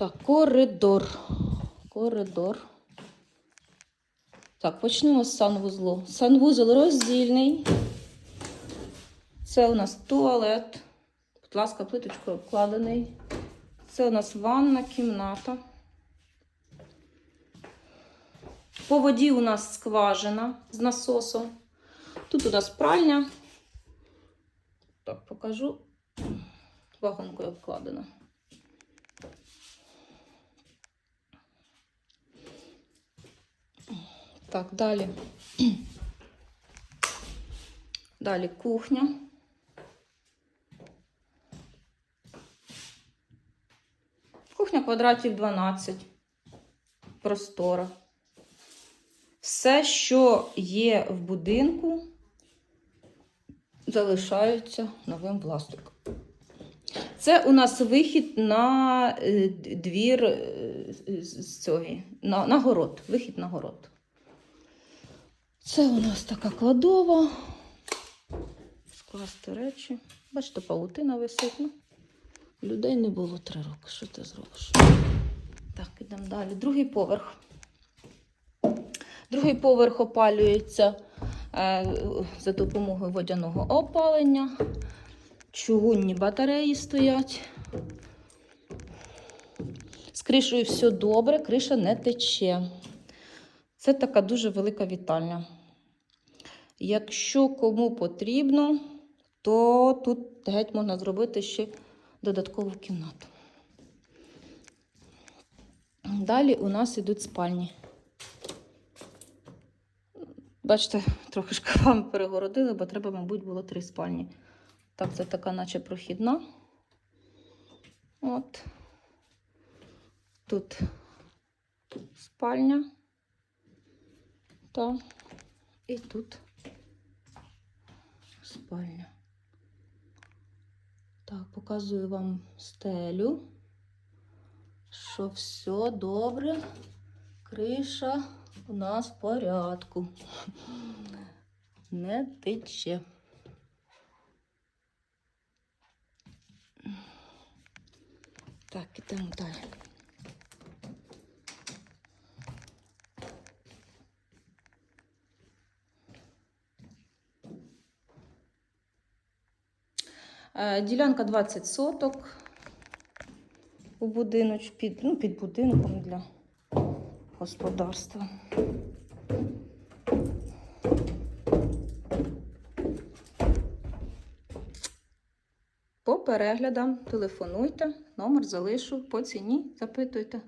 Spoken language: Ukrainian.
Так, коридор. Коридор. Так, почнемо з санвузлу. Санвузол роздільний. Це у нас туалет. Будь ласка, плиточкою обкладений. Це у нас ванна кімната. По воді у нас скважина з насосом. Тут у нас пральня. Так, покажу. Вагонкою обкладена. Так, далі. Далі кухня. Кухня квадратів 12. Простора. Все, що є в будинку, залишаються новим власником. Це у нас вихід на е, двір е, з цього, на, на город. Вихід на город. Це у нас така кладова. Скласти речі. Бачите, павутина висить. Ну, людей не було три роки. Що ти зробиш? Так, ідемо далі. Другий поверх. Другий поверх опалюється е, за допомогою водяного опалення. Чугунні батареї стоять. З кришею все добре, криша не тече. Це така дуже велика вітальня. Якщо кому потрібно, то тут геть можна зробити ще додаткову кімнату. Далі у нас йдуть спальні. Бачите, трохи шкафами перегородили, бо треба, мабуть, було три спальні. Так, це така, наче прохідна. От. Тут спальня. Та. І тут спальня. Так, показую вам стелю, що все добре. Криша у нас в порядку. Не тече. Так, ідемо далі. Ділянка 20 соток у будинок, під, ну, під будинком для господарства. По переглядам телефонуйте, номер залишу по ціні, запитуйте.